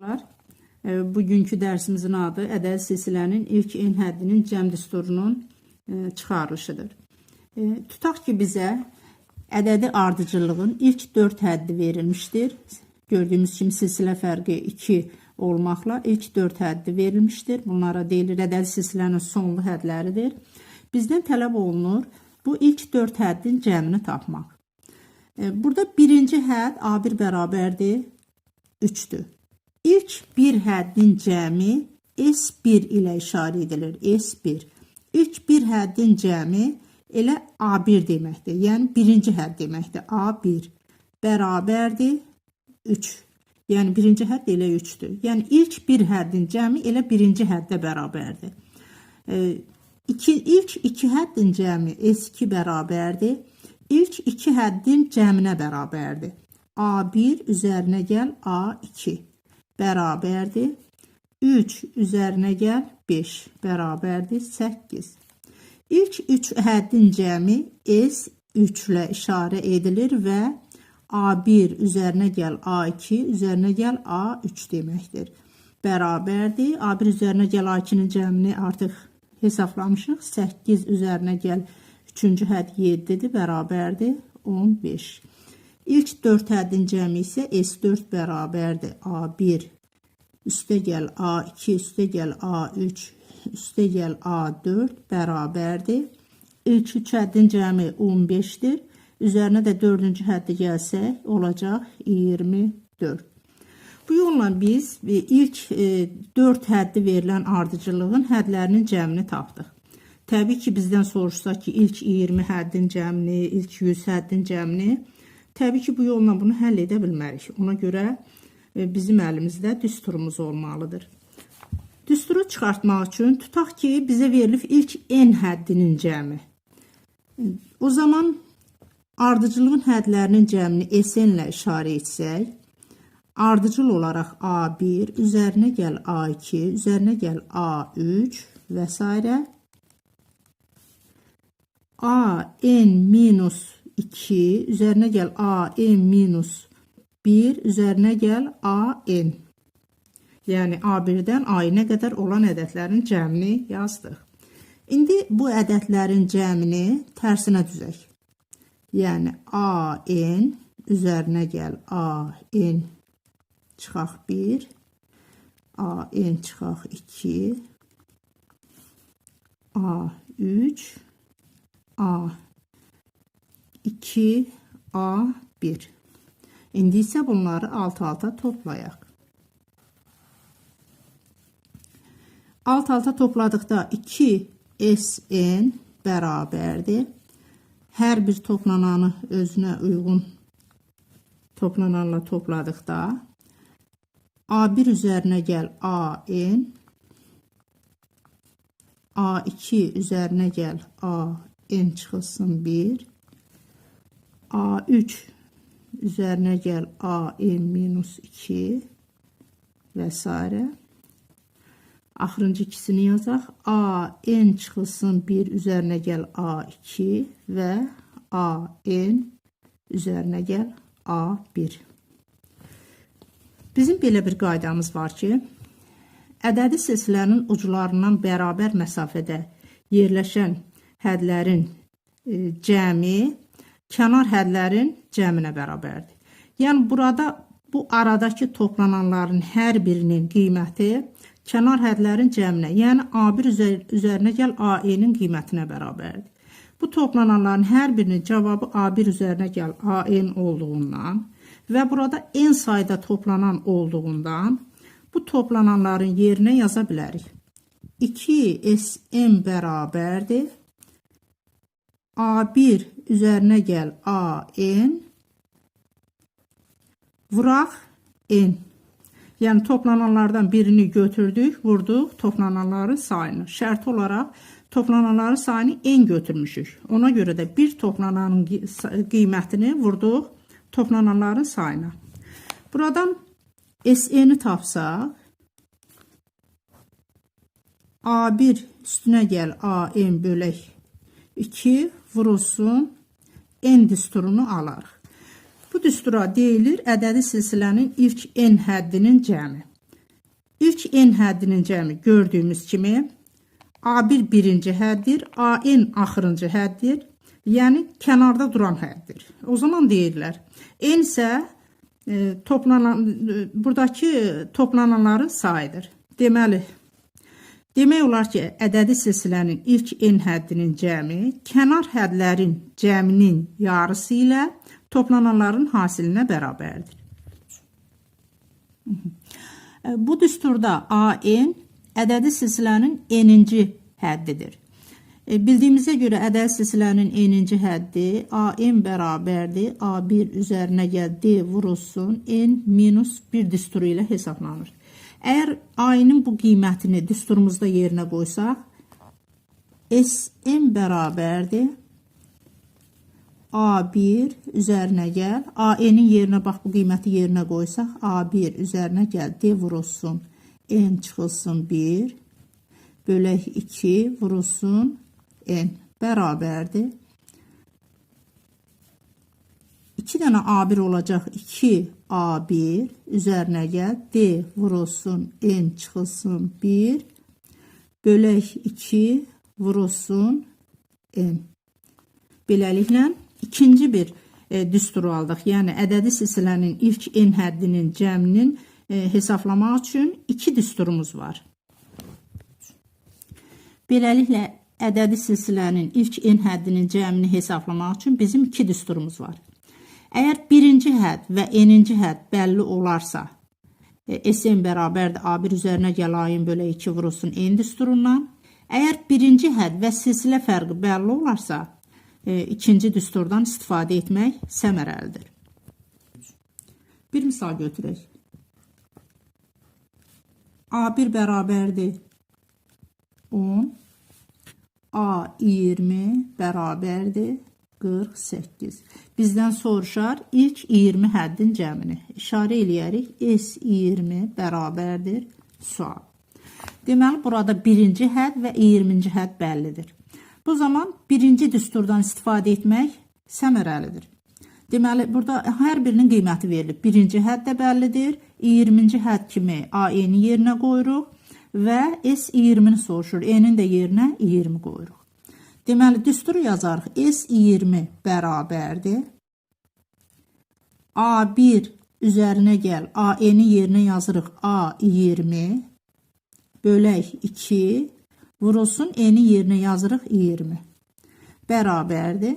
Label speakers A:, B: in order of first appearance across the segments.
A: E, Bugünkü dərsimizin adı ədəd silsilənin ilk en həddinin cəm düsturunun e, çıxarılışıdır. E, Tutaq ki, bizə ədədi ardıcıllığın ilk 4 həddi verilmişdir. Gördüyümüz kimi silsilə fərqi 2 olmaqla ilk 4 həddi verilmişdir. Bunlara deyilir ədəd silsilənin sonlu hədləridir. Bizdən tələb olunur bu ilk 4 həddin cəmini tapmaq. Burada birinci hədd A1 bərabərdir 3-dür. İlk bir həddin cəmi S1 ilə işarə edilir. S1. İlk bir həddin cəmi elə A1 deməkdir. Yəni birinci hədd deməkdir. A1 bərabərdir 3. Yəni birinci hədd elə 3-dür. Yəni ilk bir həddin cəmi elə birinci həddə bərabərdir. E, iki, ilk iki həddin cəmi S2 bərabərdir. İlk iki həddin cəminə bərabərdir. A1 üzərinə gəl A2 bərabərdir. 3 üzərinə gəl 5 bərabərdir 8. İlk 3 həddin cəmi S3 ilə işarə edilir və A1 üzərinə gəl A2 üzərinə gəl A3 deməkdir. Bərabərdir. A1 üzərinə gəl A2-nin cəmini artıq hesablamışıq. 8 üzərinə gəl 3-cü hədd 7-dir, bərabərdir 15. İlk 4 həddin cəmi isə S4 bərabərdir A1 üstə gəl A2 üstə gəl A3 üstə gəl A4 bərabərdir. İlk 3 həddin cəmi 15-dir. Üzərinə də 4-cü həddi gəlsək olacaq 24. Bu yolla biz e, ilk 4 həddi verilən ardıcıllığın hədlərinin cəmini tapdıq. Təbii ki, bizdən soruşsa ki, ilk 20 həddin cəmini, ilk 100 həddin cəmini, təbii ki, bu yolla bunu həll edə bilmərik. Ona görə e, bizim əlimizdə düsturumuz olmalıdır. Düsturu çıxartmaq üçün tutaq ki, bizə verilib ilk n həddinin cəmi. O zaman ardıcılığın hədlərinin cəmini SN ilə işarə etsək, ardıcıl olaraq A1, üzərinə gəl A2, üzərinə gəl A3 və s. AN minus 2, üzərinə gəl AN minus 1, üzərinə gəl AN. Yəni A1-dən A-nə qədər olan ədədlərin cəmini yazdıq. İndi bu ədədlərin cəmini tərsinə düzək. Yəni AN üzərinə gəl AN çıxaq 1, AN çıxaq 2, A3, A2, A1. İndi isə bunları alt-alta toplayaq. Alt-alta topladıqda 2 SN bərabərdir. Hər bir toplananı özünə uyğun toplananla topladıqda A1 üzərinə gəl AN A2 üzərinə gəl AN çıxılsın 1 A3 üzərinə gəl AN minus 2 və s. Axırıncı ikisini yazaq. A n çıxılsın 1 üzərinə gəl A2 və A n üzərinə gəl A1. Bizim belə bir qaydamız var ki, ədədi silsilənin uclarından bərabər məsafədə yerləşən hədlərin e, cəmi kənar hədlərin cəminə bərabərdir. Yəni burada bu aradakı toplananların hər birinin qiyməti kənar hədlərin cəminə, yəni A1 üzər, üzərinə gəl AE-nin qiymətinə bərabərdir. Bu toplananların hər birinin cavabı A1 üzərinə gəl AN olduğundan və burada n sayda toplanan olduğundan bu toplananların yerinə yaza bilərik. 2SM bərabərdir. A1 üzərinə gəl AN vuraq N. Yəni toplananlardan birini götürdük, vurduq toplananların sayını. Şərt olaraq toplananların sayını n götürmüşük. Ona görə də bir toplananın qiymətini vurduq toplananların sayına. Buradan SN-i tapsaq A1 üstünə gəl AN bölək 2 vurulsun n düsturunu alarıq. Bu düstura deyilir ədədi silsilənin ilk n həddinin cəmi. İlk n həddinin cəmi gördüyümüz kimi A1 birinci həddir, AN axırıncı həddir. Yəni kənarda duran həddir. O zaman deyirlər. N isə e, toplanan e, buradakı toplananların sayıdır. Deməli Demək olar ki, ədədi silsilənin ilk n həddinin cəmi kənar hədlərin cəminin yarısı ilə toplananların hasilinə bərabərdir. Bu düsturda AN ədədi silsilənin n-ci həddidir. E, Bildiyimizə görə ədədi silsilənin n-ci həddi AN bərabərdir. A1 üzərinə gəl D vurulsun n minus 1 düsturu ilə hesablanır. Əgər ayının bu qiymətini düsturumuzda yerinə qoysaq, SM bərabərdir. A1 üzərinə gəl. AN-in yerinə bax bu qiyməti yerinə qoysaq, A1 üzərinə gəl. D vurulsun. N çıxılsın 1. Bölək 2 vurulsun N bərabərdir. 2 dənə A1 olacaq. 2 A1 üzərinə gəl. D vurulsun. N çıxılsın 1. Bölək 2 vurulsun N. Beləliklə ikinci bir e, düsturu aldıq. Yəni ədədi silsilənin ilk n həddinin cəminin e, hesablamaq üçün iki düsturumuz var. Beləliklə ədədi silsilənin ilk n həddinin cəmini hesablamaq üçün bizim iki düsturumuz var. Əgər birinci hədd və n-ci hədd bəlli olarsa, e, SN bərabərdir A1 üzərinə gəl ayın bölə 2 vurulsun n düsturundan. Əgər birinci hədd və silsilə fərqi bəlli olarsa, e, ikinci düsturdan istifadə etmək səmərəlidir. Bir misal götürək. A1 bərabərdir 10, A20 bərabərdir 48. Bizdən soruşar ilk 20 həddin cəmini. İşarə eləyərik. S20 bərabərdir sual. Deməli, burada birinci hədd və 20-ci hədd bəllidir. Bu zaman birinci düsturdan istifadə etmək səmərəlidir. Deməli, burada hər birinin qiyməti verilib. Birinci hədd də bəllidir. 20-ci hədd kimi AN-i yerinə qoyuruq və S20-ni soruşur. N-in də yerinə 20 qoyuruq. Deməli, düsturu yazarıq. S20 bərabərdir. A1 üzərinə gəl. AN-i yerinə yazırıq. A20 bölək 2 vurulsun n-i yerinə yazırıq 20. Bərabərdir.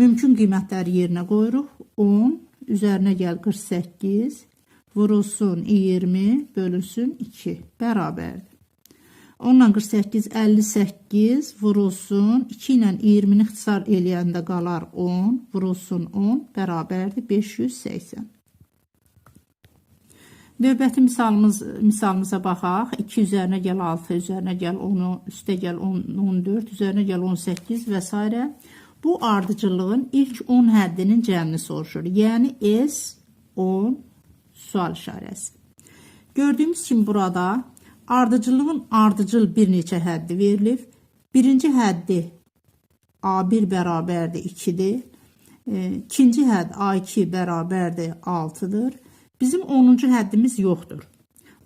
A: Mümkün qiymətləri yerinə qoyuruq. 10 üzərinə gəl 48 vurulsun 20 bölünsün 2 bərabərdir. 10 ilə 48 58 vurulsun 2 ilə 20-ni ixtisar eləyəndə qalar 10 vurulsun 10 bərabərdir 580. Növbəti misalımız misalımıza baxaq. 2 üzərinə gəl 6, üzərinə gəl 10, üstə gəl 10, 14, üzərinə gəl 18 və s. Bu ardıcıllığın ilk 10 həddinin cəmini soruşur. Yəni S 10 sual işarəsi. Gördüyümüz kimi burada Ardıcılığın ardıcıl bir neçə həddi verilib. Birinci həddi A1 bərabərdir 2-dir. E, ikinci hədd A2 bərabərdir 6-dır. Bizim 10-cu həddimiz yoxdur.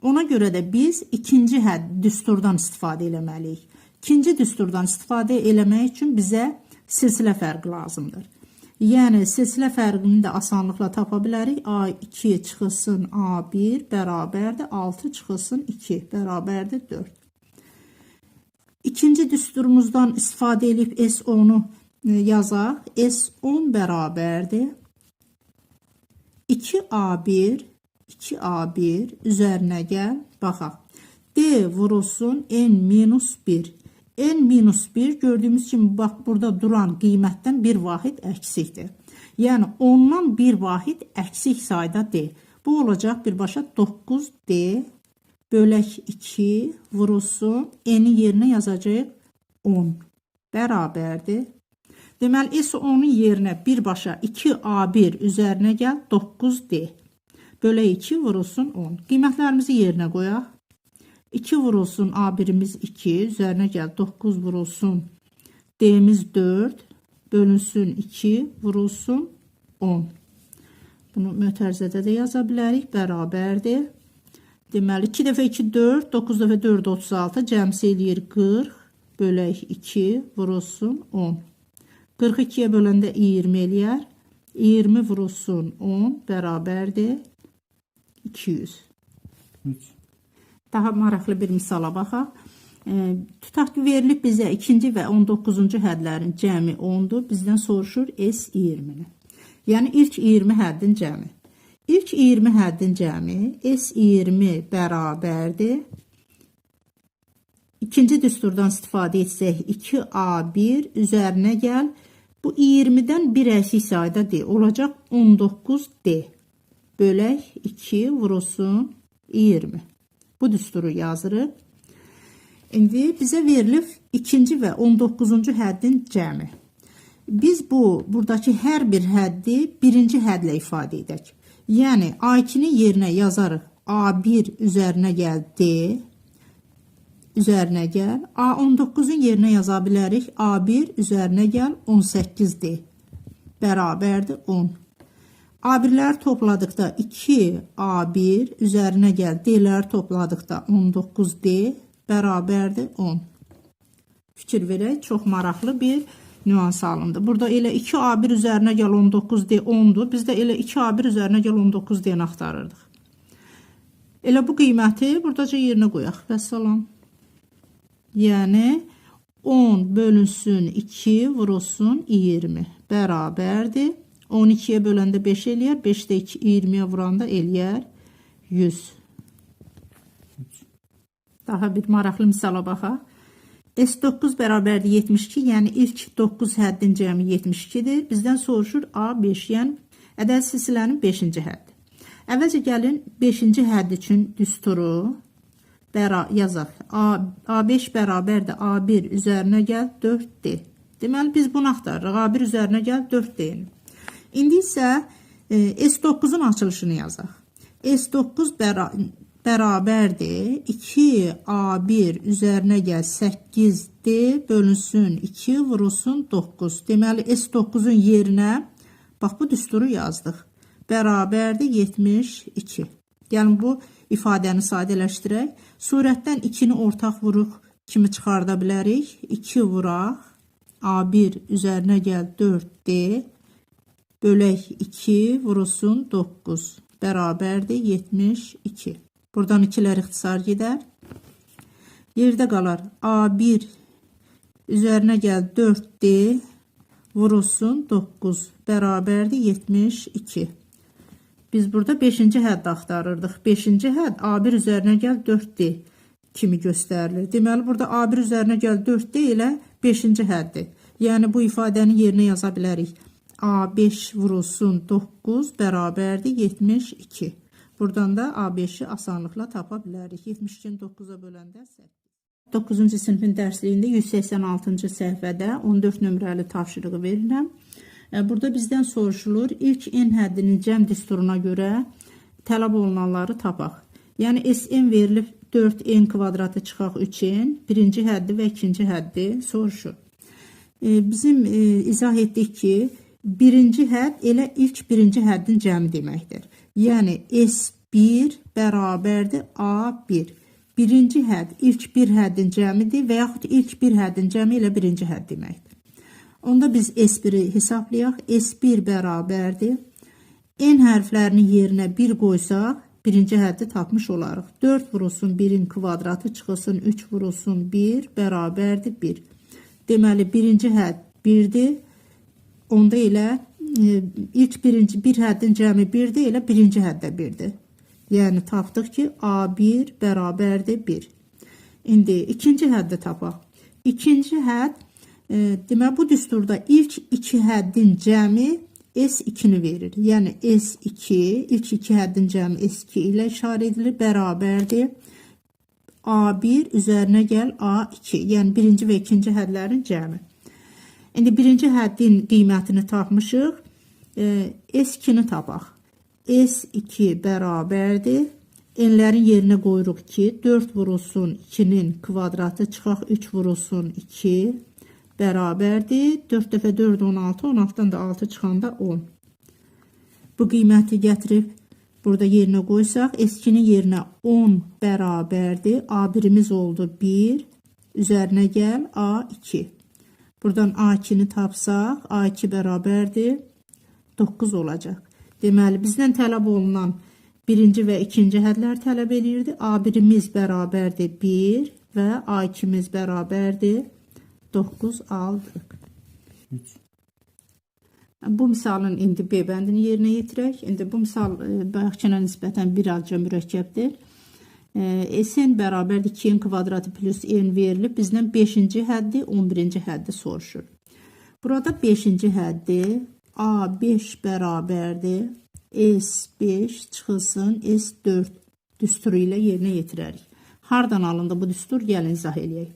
A: Ona görə də biz ikinci hədd düsturdan istifadə eləməliyik. İkinci düsturdan istifadə eləmək üçün bizə silsilə fərqi lazımdır. Yəni silsilə fərqini də asanlıqla tapa bilərik. A2 çıxılsın A1 bərabərdir 6 çıxılsın 2 bərabərdir 4. İkinci düsturumuzdan istifadə edib S10-u e, yazaq. S10 bərabərdir 2A1 2A1 üzərinə gəl baxaq. D vurulsun N minus 1 n minus 1 gördüğümüz kimi bax burada duran qiymətdən bir vahid əksikdir. Yəni ondan bir vahid əksik sayda D. Bu olacaq birbaşa 9D bölək 2 vurulsun. N-i yerinə yazacağıq 10 bərabərdir. Deməli S10-un yerinə birbaşa 2A1 üzərinə gəl 9D. Bölək 2 vurulsun 10. Qiymətlərimizi yerinə qoyaq. 2 vurulsun A1'imiz 2. Üzerine gel 9 vurulsun. D'miz 4. Bölünsün 2. Vurulsun 10. Bunu mötərizədə də yaza bilərik. Bərabərdir. Deməli 2 dəfə 2 4, 9 dəfə 4 36, cəmsi eləyir 40, bölək 2, vurulsun 10. 42-yə böləndə 20 eləyər. 20 vurulsun 10 bərabərdir 200.
B: 3.
A: Daha maraqlı bir misala baxaq. E, tutaq ki, verilib bizə ikinci və 19-cu hədlərin cəmi 10-dur. Bizdən soruşur S20-ni. Yəni ilk 20 həddin cəmi. İlk 20 həddin cəmi S20 bərabərdir. İkinci düsturdan istifadə etsək 2A1 üzərinə gəl. Bu 20-dən bir əksik sayda D olacaq 19D. Bölək 2 vurulsun 20. Bu düsturu yazırıq. İndi bizə verilib ikinci və 19-cu həddin cəmi. Biz bu buradakı hər bir həddi birinci hədlə ifadə edək. Yəni A2-ni yerinə yazarıq. A1 üzərinə gəl D üzərinə gəl. A19-un yerinə yaza bilərik. A1 üzərinə gəl 18-dir. Bərabərdir 10. A1-ləri topladıqda 2A1 üzərinə gəl. D-ləri topladıqda 19D bərabərdir 10. Fikir verək, çox maraqlı bir nüans alındı. Burada elə 2A1 üzərinə gəl 19D 10-dur. Biz də elə 2A1 üzərinə gəl 19D-ni axtarırdıq. Elə bu qiyməti buradaca yerinə qoyaq. Vəssalam. Yəni 10 bölünsün 2 vurulsun 20 bərabərdir. 12-yə böləndə 5 eləyər. 5-də 2 20-yə vuranda eləyər 100. Daha bir maraqlı misala baxaq. S9 bərabərdir 72, yəni ilk 9 həddin cəmi 72-dir. Bizdən soruşur A5, yəni ədəd silsilənin 5-ci həddi. Əvvəlcə gəlin 5-ci hədd üçün düsturu yazaq. A, A5 bərabərdir A1 üzərinə gəl 4D. Deməli biz bunu axtarırıq. A1 üzərinə gəl 4D-ni. İndi isə e, S9-un açılışını yazaq. S9 bəra bərabərdir. 2A1 üzərinə gəl 8D bölünsün 2 vurulsun 9. Deməli S9-un yerinə bax bu düsturu yazdıq. Bərabərdir 72. Gəlin bu ifadəni sadələşdirək. Surətdən 2-ni ortaq vuruq kimi çıxarda bilərik. 2 vuraq. A1 üzərinə gəl 4D bölək 2 vurulsun 9 bərabərdir 72. Buradan 2-lər ixtisar gedər. Yerdə qalar A1 üzərinə gəl 4D vurulsun 9 bərabərdir 72. Biz burada 5-ci həddi axtarırdıq. 5-ci hədd A1 üzərinə gəl 4D kimi göstərilir. Deməli burada A1 üzərinə gəl 4D ilə 5-ci həddir. Yəni bu ifadəni yerinə yaza bilərik. A5 vurulsun 9 bərabərdir 72. Buradan da A5-i asanlıqla tapa bilərik. 72-ni 9-a böləndə 8. 9-cu sinifin dərsliyində 186-cı səhifədə 14 nömrəli tapşırığı verirəm. E, Burada bizdən soruşulur, ilk n həddinin cəm düsturuna görə tələb olunanları tapaq. Yəni Sn verilib 4n kvadratı çıxaq 3n, birinci həddi və ikinci həddi soruşur. E, Bizim e, izah etdik ki, birinci hədd elə ilk birinci həddin cəmi deməkdir. Yəni S1 bərabərdir A1. Birinci hədd ilk bir həddin cəmidir və yaxud ilk bir həddin cəmi ilə birinci hədd deməkdir. Onda biz S1-i hesablayaq. S1 bərabərdir. N hərflərinin yerinə 1 qoysaq, birinci həddi tapmış olarıq. 4 vurulsun 1-in kvadratı çıxılsın 3 vurulsun 1 bərabərdir 1. Deməli birinci hədd 1-dir. Onda elə e, ilk birinci bir həddin cəmi 1-dir, elə birinci həddə 1-dir. Yəni tapdıq ki, A1 bərabərdir 1. İndi ikinci həddi tapaq. İkinci hədd e, demək bu düsturda ilk iki həddin cəmi S2-ni verir. Yəni S2 ilk iki həddin cəmi S2 ilə işarə edilir, bərabərdir. A1 üzərinə gəl A2. Yəni birinci və ikinci hədlərin cəmi. İndi birinci həddin qiymətini tapmışıq. E, S2-ni tapaq. S2 bərabərdir. N'lərin yerinə qoyuruq ki, 4 vurulsun 2-nin kvadratı çıxaq 3 vurulsun 2 bərabərdir. 4 dəfə 4 16, 16-dan da 6 çıxanda 10. Bu qiyməti gətirib Burada yerine qoysaq, S2-nin yerinə 10 bərabərdir. A1-imiz oldu 1. Üzərinə gəl A2. Buradan A2-ni tapsaq, A2 bərabərdir 9 olacaq. Deməli, bizdən tələb olunan birinci və ikinci hədlər tələb eləyirdi. A1-imiz bərabərdir 1 və A2-miz bərabərdir 9 aldıq. Bu misalın indi B bəndini yerinə yetirək. İndi bu misal e, bayaqkına nisbətən birazca mürəkkəbdir. E, SN bərabərdir 2n kvadratı plus n verilib. Bizdən 5-ci həddi, 11-ci həddi soruşur. Burada 5-ci həddi A5 bərabərdir S5 çıxılsın S4 düsturu ilə yerinə yetirərik. Hardan alındı bu düstur? Gəlin izah eləyək.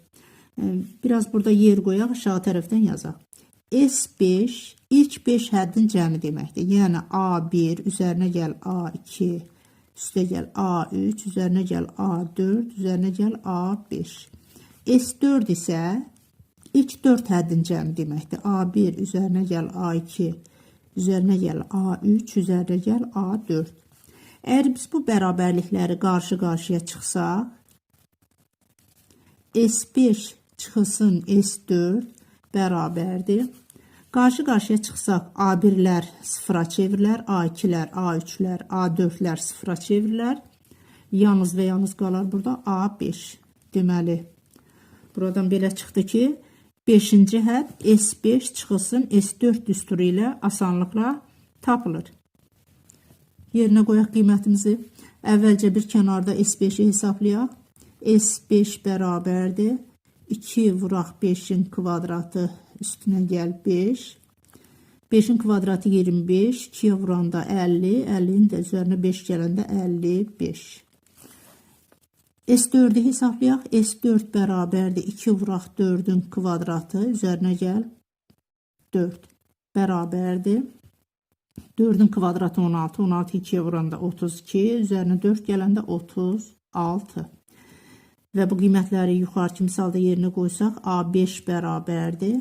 A: Biraz burada yer qoyaq, aşağı tərəfdən yazaq. S5 ilk 5 həddin cəmi deməkdir. Yəni A1 üzərinə gəl A2, üstə gəl A3, üzərinə gəl A4, üzərinə gəl A5. S4 isə ilk 4 həddin cəmi deməkdir. A1 üzərinə gəl A2, üzərinə gəl A3, üzərinə gəl A4. Əgər biz bu bərabərlikləri qarşı-qarşıya çıxsaq, S5 çıxılsın S4 bərabərdir. Qarşı-qarşıya çıxsaq A1-lər sıfıra çevrilər, A2-lər, A3-lər, A4-lər sıfıra çevrilər. Yalnız və yalnız qalar burada A5. Deməli, buradan belə çıxdı ki, 5-ci hədd S5 çıxılsın S4 düsturu ilə asanlıqla tapılır. Yerinə qoyaq qiymətimizi. Əvvəlcə bir kənarda S5-i hesablayaq. S5 bərabərdir. 2 vuraq 5-in kvadratı üstünə gəl 5. 5-in kvadratı 25. 2-yə vuranda 50. 50-nin də üzərinə 5 gələndə 55. S4-ü hesablayaq. S4 bərabərdir. 2 vuraq 4-ün kvadratı üzərinə gəl 4. Bərabərdir. 4-ün kvadratı 16. 16 2-yə vuranda 32. Üzərinə 4 gələndə 36. Və bu qiymətləri yuxarıki misalda yerinə qoysaq A5 bərabərdir.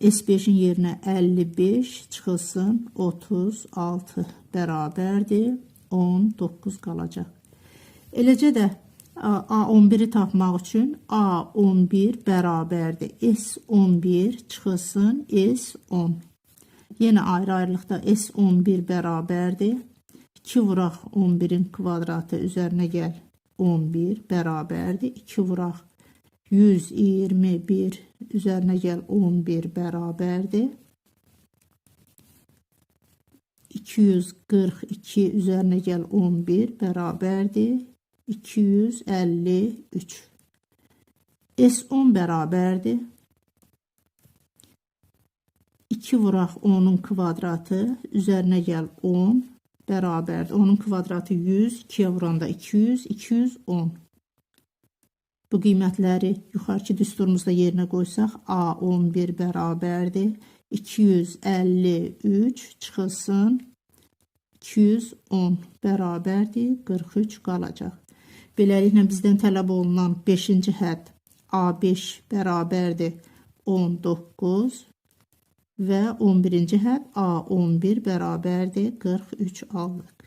A: S5-in yerinə 55 çıxılsın 36 bərabərdir. 19 qalacaq. Eləcə də A11-i tapmaq üçün A11 bərabərdir. S11 çıxılsın S10. Yenə ayrı-ayrılıqda S11 bərabərdir. 2 vuraq 11-in kvadratı üzərinə gəl 11 bərabərdir. 2 vuraq 121 üzərinə gəl 11 bərabərdir. 242 üzərinə gəl 11 bərabərdir. 253. S10 bərabərdir. 2 vuraq 10-un kvadratı üzərinə gəl 10 bərabərdir. Onun kvadratı 100, 2-yə vuranda 200, 210. Bu qiymətləri yuxarıki düsturumuzda yerinə qoysaq A11 bərabərdir. 253 çıxılsın 210 bərabərdir 43 qalacaq. Beləliklə bizdən tələb olunan 5-ci hədd A5 bərabərdir 19 və 11-ci hədd A11 bərabərdir 43 aldıq.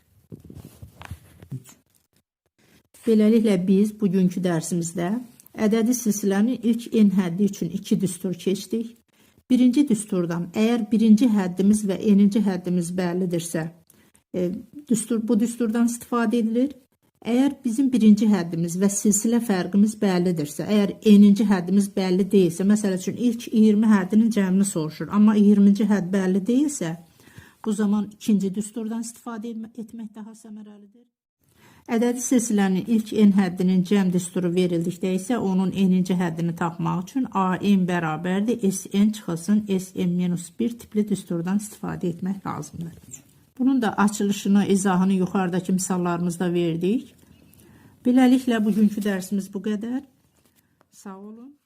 A: Beləliklə biz bugünkü dərsimizdə ədədi silsilənin ilk n həddi üçün 2 düstur keçdik. Birinci düsturdan əgər birinci həddimiz və n-ci həddimiz bəllidirsə, e, düstur, bu düsturdan istifadə edilir. Əgər bizim birinci həddimiz və silsilə fərqimiz bəllidirsə, əgər n-ci həddimiz bəlli deyilsə, məsəl üçün ilk 20 həddinin cəmini soruşur, amma 20-ci hədd bəlli deyilsə, bu zaman ikinci düsturdan istifadə etmək daha səmərəlidir. Ədədi silsilənin ilk n həddinin cəm düsturu verildikdə isə onun n-ci həddini tapmaq üçün AN bərabərdir SN çıxılsın SN-1 tipli düsturdan istifadə etmək lazımdır. Bunun da açılışını, izahını yuxarıdakı misallarımızda verdik. Beləliklə bugünkü dərsimiz bu qədər. Sağ olun.